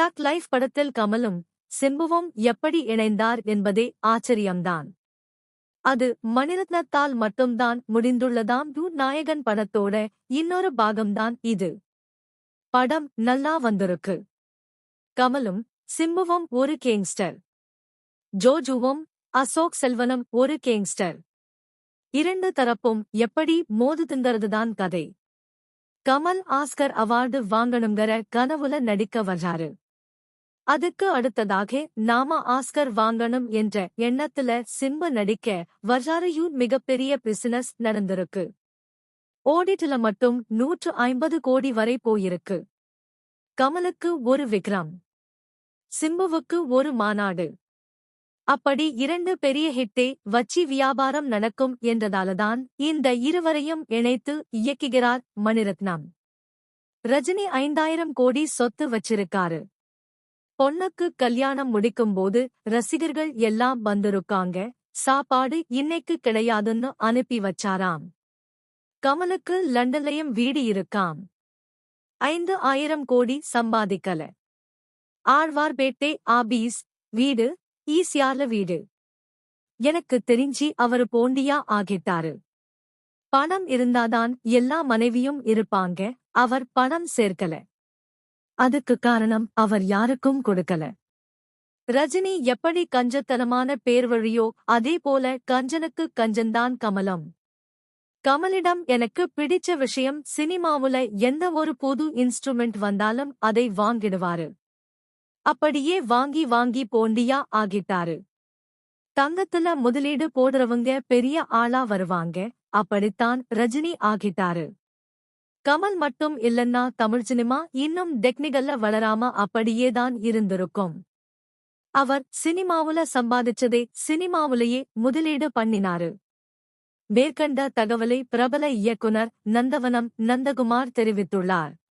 டக் life படத்தில் கமலும் சிம்புவும் எப்படி இணைந்தார் என்பதே ஆச்சரியம்தான். அது மணிரத்னத்தால் மட்டும்தான் முடிந்துள்ளதாம் யூ நாயகன் படத்தோட இன்னொரு பாகம்தான் இது. படம் நல்லா வந்திருக்கு. கமலும் சிம்புவும் ஒரு கேங்ஸ்டர். ஜோஜுவும் அசோக் செல்வனும் ஒரு கேங்ஸ்டர். இரண்டு தரப்பும் எப்படி மோதுதுங்கிறதுதான் கதை. கமல் ஆஸ்கர் அவார்டு வாங்கணுங்கிற கனவுல நடிக்க வர்றாரு. அதுக்கு அடுத்ததாக நாம ஆஸ்கர் வாங்கணும் என்ற எண்ணத்துல சிம்பு நடிக்க வர்றாரையும் மிகப்பெரிய பிசினஸ் நடந்திருக்கு. ஓடிட்டுல மட்டும் நூற்று ஐம்பது கோடி வரை போயிருக்கு. கமலுக்கு ஒரு விக்ரம். சிம்புவுக்கு ஒரு மாநாடு. அப்படி இரண்டு பெரிய ஹிட்டே வச்சி வியாபாரம் நடக்கும் என்றதாலதான் இந்த இருவரையும் இணைத்து இயக்குகிறார் மணிரத்னம். ரஜினி ஐந்தாயிரம் கோடி சொத்து வச்சிருக்காரு. பொண்ணுக்கு கல்யாணம் முடிக்கும்போது ரசிகர்கள் எல்லாம் வந்திருக்காங்க. சாப்பாடு இன்னைக்கு கிடையாதுன்னு அனுப்பி வச்சாராம். கமலுக்கு லண்டன்லயும் வீடு இருக்காம். ஐந்து ஆயிரம் கோடி சம்பாதிக்கல. ஆழ்வார்பேட்டை ஆபீஸ் வீடு ஈசியார்ல வீடு. எனக்கு தெரிஞ்சி அவரு போண்டியா ஆகிட்டாரு. பணம் இருந்தாதான் எல்லா மனைவியும் இருப்பாங்க. அவர் பணம் சேர்க்கல. அதுக்கு காரணம் அவர் யாருக்கும் கொடுக்கல. ரஜினி எப்படி கஞ்சத்தனமான பேர் வழியோ அதே போல கஞ்சனுக்கு கஞ்சன்தான் கமலம். கமலிடம் எனக்கு பிடிச்ச விஷயம் சினிமாவுல எந்த ஒரு புது இன்ஸ்ட்ருமெண்ட் வந்தாலும் அதை வாங்கிடுவாரு. அப்படியே வாங்கி வாங்கி போண்டியா ஆகிட்டாரு. தங்கத்துல முதலீடு போடுறவங்க பெரிய ஆளா வருவாங்க அப்படித்தான் ரஜினி ஆகிட்டாரு. கமல் மட்டும் இல்லன்னா தமிழ் சினிமா இன்னும் டெக்னிக்கல்ல வளராம அப்படியேதான் இருந்திருக்கும். அவர் சினிமாவுல சம்பாதிச்சதே சினிமாவுலயே முதலீடு பண்ணினாரு. மேற்கண்ட தகவலை பிரபல இயக்குனர் நந்தவனம் நந்தகுமார் தெரிவித்துள்ளார்.